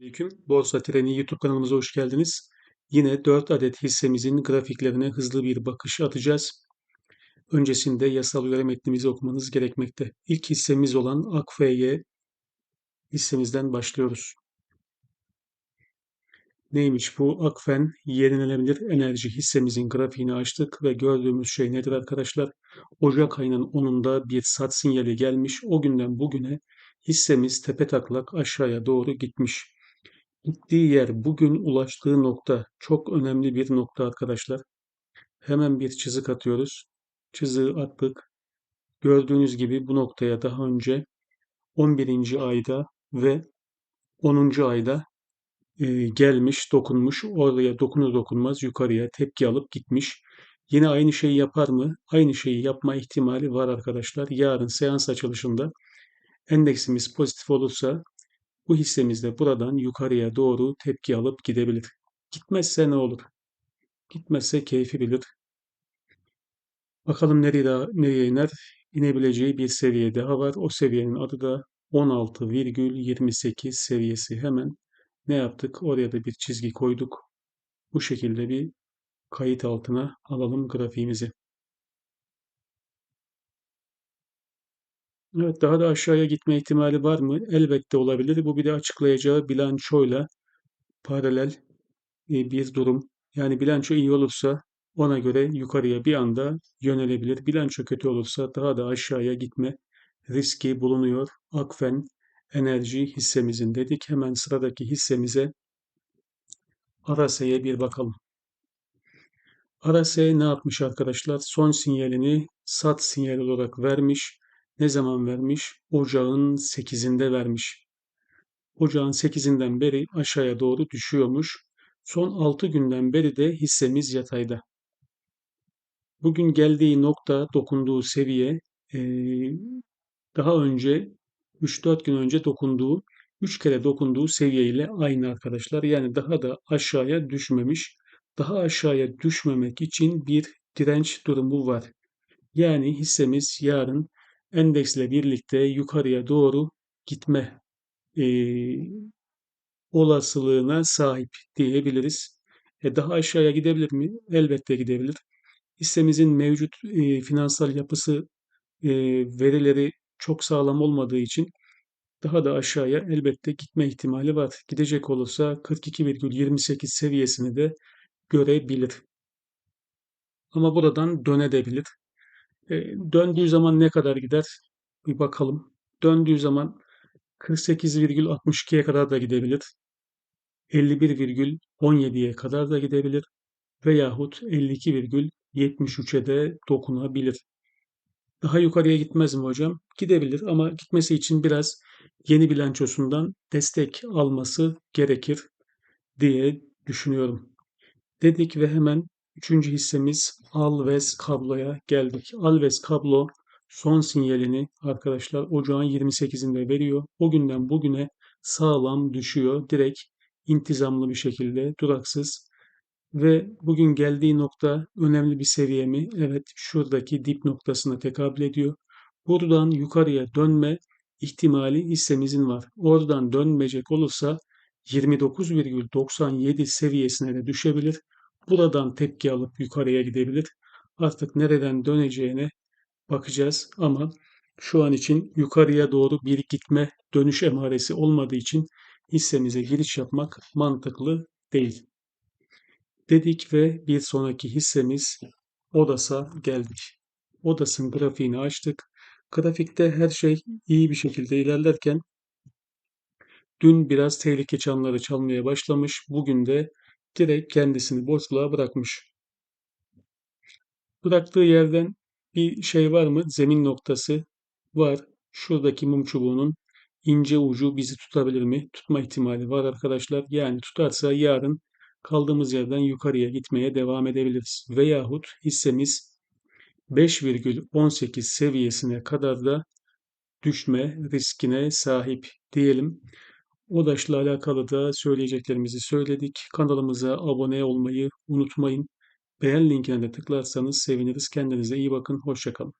Aleyküm. Borsa Treni YouTube kanalımıza hoş geldiniz. Yine 4 adet hissemizin grafiklerine hızlı bir bakış atacağız. Öncesinde yasal uyarı metnimizi okumanız gerekmekte. İlk hissemiz olan AKFY hissemizden başlıyoruz. Neymiş bu? Akfen yenilenebilir enerji hissemizin grafiğini açtık ve gördüğümüz şey nedir arkadaşlar? Ocak ayının 10'unda bir sat sinyali gelmiş. O günden bugüne hissemiz tepe taklak aşağıya doğru gitmiş. Gittiği yer bugün ulaştığı nokta çok önemli bir nokta arkadaşlar. Hemen bir çizik atıyoruz. Çiziği attık. Gördüğünüz gibi bu noktaya daha önce 11. ayda ve 10. ayda e, gelmiş, dokunmuş. Oraya dokunur dokunmaz yukarıya tepki alıp gitmiş. Yine aynı şeyi yapar mı? Aynı şeyi yapma ihtimali var arkadaşlar. Yarın seans açılışında endeksimiz pozitif olursa bu hissemiz de buradan yukarıya doğru tepki alıp gidebilir. Gitmezse ne olur? Gitmezse keyfi bilir. Bakalım nereye, nereye iner? İnebileceği bir seviye daha var. O seviyenin adı da 16,28 seviyesi. Hemen ne yaptık? Oraya da bir çizgi koyduk. Bu şekilde bir kayıt altına alalım grafiğimizi. Evet, daha da aşağıya gitme ihtimali var mı? Elbette olabilir. Bu bir de açıklayacağı bilançoyla paralel e, bir durum. Yani bilanço iyi olursa ona göre yukarıya bir anda yönelebilir. Bilanço kötü olursa daha da aşağıya gitme riski bulunuyor. Akfen enerji hissemizin dedik. Hemen sıradaki hissemize Arase'ye bir bakalım. Arase ne yapmış arkadaşlar? Son sinyalini sat sinyal olarak vermiş. Ne zaman vermiş? Ocağın 8'inde vermiş. Ocağın 8'inden beri aşağıya doğru düşüyormuş. Son 6 günden beri de hissemiz yatayda. Bugün geldiği nokta, dokunduğu seviye daha önce 3-4 gün önce dokunduğu, 3 kere dokunduğu seviye ile aynı arkadaşlar. Yani daha da aşağıya düşmemiş. Daha aşağıya düşmemek için bir direnç durumu var. Yani hissemiz yarın endeksle birlikte yukarıya doğru gitme e, olasılığına sahip diyebiliriz. E, daha aşağıya gidebilir mi? Elbette gidebilir. Hissemizin mevcut e, finansal yapısı e, verileri çok sağlam olmadığı için daha da aşağıya elbette gitme ihtimali var. Gidecek olursa 42,28 seviyesini de görebilir. Ama buradan dönebilir. E, döndüğü zaman ne kadar gider? Bir bakalım. Döndüğü zaman 48,62'ye kadar da gidebilir. 51,17'ye kadar da gidebilir. Veyahut 52,73'e de dokunabilir. Daha yukarıya gitmez mi hocam? Gidebilir ama gitmesi için biraz yeni bilançosundan destek alması gerekir diye düşünüyorum. Dedik ve hemen üçüncü hissemiz Alves kabloya geldik. Alves kablo son sinyalini arkadaşlar ocağın 28'inde veriyor. O günden bugüne sağlam düşüyor. Direkt intizamlı bir şekilde duraksız ve bugün geldiği nokta önemli bir seviye mi? Evet şuradaki dip noktasına tekabül ediyor. Buradan yukarıya dönme ihtimali hissemizin var. Oradan dönmeyecek olursa 29,97 seviyesine de düşebilir. Buradan tepki alıp yukarıya gidebilir. Artık nereden döneceğine bakacağız ama şu an için yukarıya doğru bir gitme dönüş emaresi olmadığı için hissemize giriş yapmak mantıklı değil. Dedik ve bir sonraki hissemiz Odas'a geldik. Odas'ın grafiğini açtık. Grafikte her şey iyi bir şekilde ilerlerken dün biraz tehlike çanları çalmaya başlamış. Bugün de direkt kendisini boşluğa bırakmış. Bıraktığı yerden bir şey var mı? Zemin noktası var. Şuradaki mum çubuğunun ince ucu bizi tutabilir mi? Tutma ihtimali var arkadaşlar. Yani tutarsa yarın kaldığımız yerden yukarıya gitmeye devam edebiliriz. Veyahut hissemiz 5,18 seviyesine kadar da düşme riskine sahip diyelim. ODAŞ'la alakalı da söyleyeceklerimizi söyledik. Kanalımıza abone olmayı unutmayın. Beğen linkine de tıklarsanız seviniriz. Kendinize iyi bakın. Hoşçakalın.